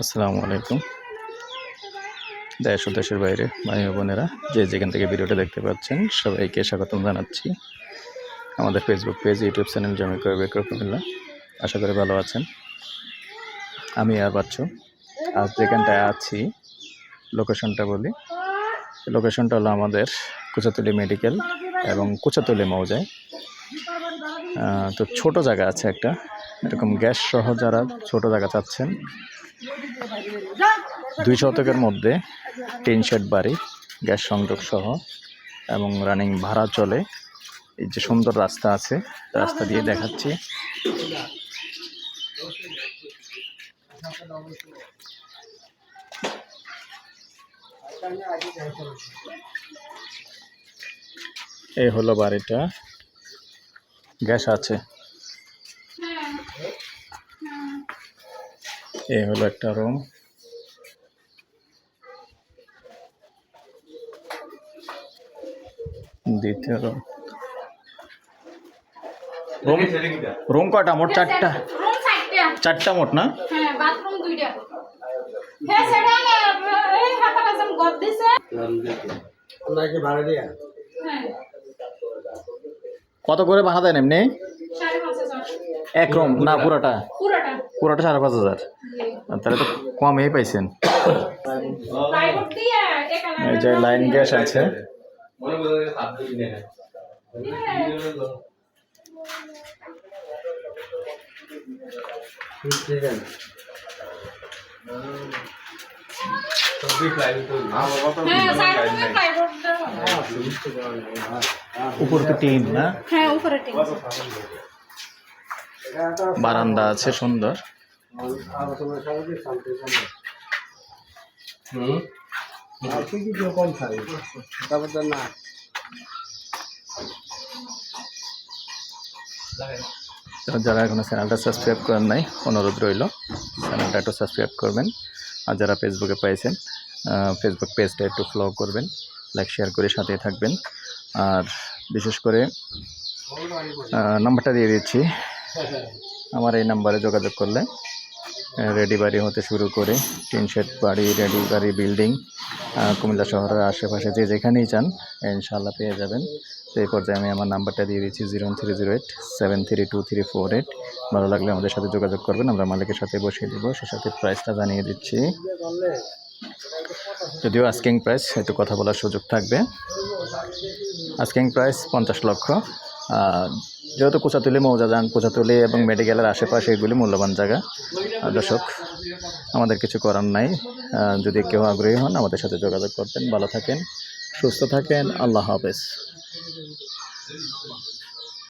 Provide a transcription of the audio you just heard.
আসসালামু আলাইকুম। দেশ ও দেশের বাইরে ভাই বোনেরা, যে যেখান থেকে ভিডিওটা দেখতে পাচ্ছেন, সবাইকে স্বাগতম জানাচ্ছি। আমাদের ফেসবুক পেজ ইউটিউব চ্যানেল জমি করে বেকর কুমিল্লা আশা করি ভালো আছেন। আমি আর বাচ্চু। আজ যেখানটায় আছি লোকেশনটা বলি। লোকেশনটা হলো আমাদের কুচাতুলি মেডিকেল এবং কুচাতুলি মৌজায়। তো ছোট জায়গা আছে একটা। এরকম গ্যাস সহ যারা ছোট জায়গা চাচ্ছেন দুই শতকের মধ্যে টিন শেড বাড়ি, গ্যাস সংযোগ সহ, এবং রানিং ভাড়া চলে। এই যে সুন্দর রাস্তা আছে, রাস্তা দিয়ে দেখাচ্ছি। এই হলো বাড়িটা। গ্যাস আছে। এই হলো একটা রুম। দ্বিতীয় রুম। রুম রুম কয়টা? মোট চারটা? রুম চারটা। মোট না? হ্যাঁ বাথরুম দুইটা। হ্যাঁ হ্যাঁ। কত করে ভাড়া দেন এমনি? এক রুম? না পুরোটা? পুরোটা। পুরোটা সাড়ে পাঁচ হাজার। তাহলে তো কমই পাইছেন। এই যে লাইন গ্যাস আছে। হ্যাঁ উপর তো টিন না? হ্যাঁ উপরে টিন। বারান্দা আছে সুন্দর। কম খাই? তারপর না। যারা এখনও চ্যানেলটা সাবস্ক্রাইব করেন নাই অনুরোধ রইল চ্যানেলটা একটু সাবস্ক্রাইব করবেন। আর যারা ফেসবুকে পাইছেন ফেসবুক পেজটা একটু ফলো করবেন লাইক শেয়ার করে সাথে থাকবেন। আর বিশেষ করে নাম্বারটা দিয়ে দিচ্ছি। আমার এই নাম্বারে যোগাযোগ করলে রেডি বাড়ি হতে শুরু করে, টিন শেড বাড়ি রেডি বাড়ি বিল্ডিং কুমিল্লা শহরের আশেপাশে যে যেখানেই চান ইনশাল্লাহ পেয়ে যাবেন। তো এই পর্যায়ে আমি আমার নাম্বারটা দিয়ে দিচ্ছি zero three zero eight seven three two three four eight ভালো লাগলে আমাদের সাথে যোগাযোগ করবেন, আমরা মালিকের সাথে বসিয়ে দেবো, সে সাথে প্রাইসটা জানিয়ে দিচ্ছি। যদিও আস্কিং প্রাইস একটু কথা বলার সুযোগ থাকবে। আস্কিং প্রাইস পঞ্চাশ লক্ষ যেহেতু কোচাতুলি মৌজা যান কোচাতুলি এবং মেডিকেলের আশেপাশে এগুলি মূল্যবান জায়গা। দর্শক, আমাদের কিছু করার নাই। যদি কেউ আগ্রহী হন, আমাদের সাথে যোগাযোগ করতেন ভালো থাকেন, সুস্থ থাকেন। আল্লাহ হাফেজ।